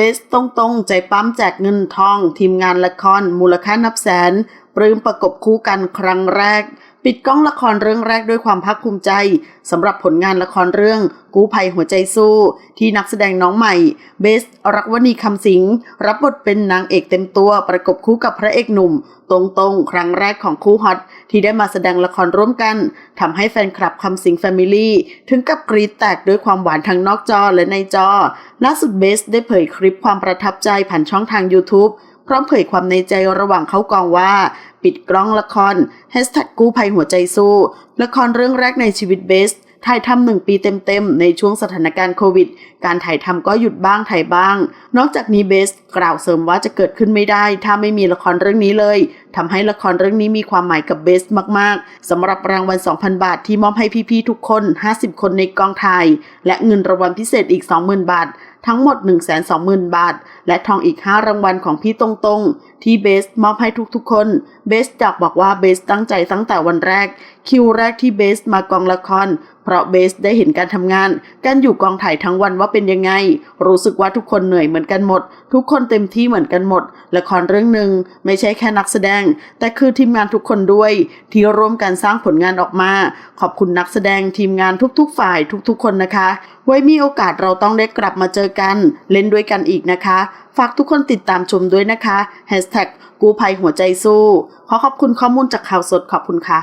เบสตรงๆ ใจปั๊มแจกเงินทอง ทีมงานละครมูลค่านับแสนปรื้มประกบคู่กันครั้งแรก ปิดกล้องละครเรื่องแรกด้วยความภาคภูมิใจสำหรับผลงานละครเรื่องกู้ภัยหัวใจสู้ ที่นักแสดงน้องใหม่ เบสรักวณีคำสิงรับบทเป็นนางเอกเต็มตัวประกบคู่กับพระเอกหนุ่ม ตรงๆ ครั้งแรกของคู่ฮอตที่ได้มาแสดงละครร่วมกันทำให้แฟนคลับคำสิงแฟมิลี่ถึงกับกรีดแตกด้วยความหวานทั้งนอกจอและในจอ ล่าสุดเบสได้เผยคลิปความประทับใจผ่านช่องทาง YouTube พร้อมเผยความในใจระหว่างเขากองว่า ปิดกล้องละครแฮชแท็กกู้ภัยหัวใจสู้ ละครเรื่องแรกในชีวิตเบสถ่ายทำหนึ่งปีเต็มๆ ในช่วงสถานการณ์โควิด การถ่ายทำก็หยุดบ้างถ่ายบ้าง นอกจากนี้เบส กล่าวเสริมว่าจะเกิดขึ้นไม่ได้ ถ้าไม่มีละครเรื่องนี้เลยทำให้ละครเรื่องนี้มีความหมายกับเบสมากๆสำหรับรางวัล 2,000 บาทที่มอบให้พี่ๆ ทุกคน 50 คนในกองถ่าย และเงินรางวัลพิเศษอีก 20,000 บาท ทั้งหมด 120,000 บาท และทองอีก 5 รางวัลของพี่ตรงๆ ที่เบสมอบให้ทุกๆคน เบสจากบอกว่าเบสตั้งใจตั้งแต่วันแรก คิวแรกที่เบสมากองละคร เพราะเบสได้เห็นการทำงาน การอยู่กองถ่ายทั้งวันว่าเป็นยังไง รู้สึกว่าทุกคนเหนื่อยเหมือนกันหมด ทุกคนเต็มที่เหมือนกันหมด ละครเรื่องหนึ่งไม่ใช่แค่นักแสดง แต่คือทีมงานทุกคนด้วย ที่ร่วมกันสร้างผลงานออกมา ขอบคุณนักแสดงทีมงานทุกๆ ฝ่ายทุกๆ คนนะคะ ไว้มีโอกาสเราต้องได้กลับมาเจอกัน เล่นด้วยกันอีกนะคะ ฝากทุกคนติดตามชมด้วยนะคะ Hashtag กู้ภัยหัวใจสู้ ขอขอบคุณข้อมูลจากข่าวสดขอบคุณค่ะ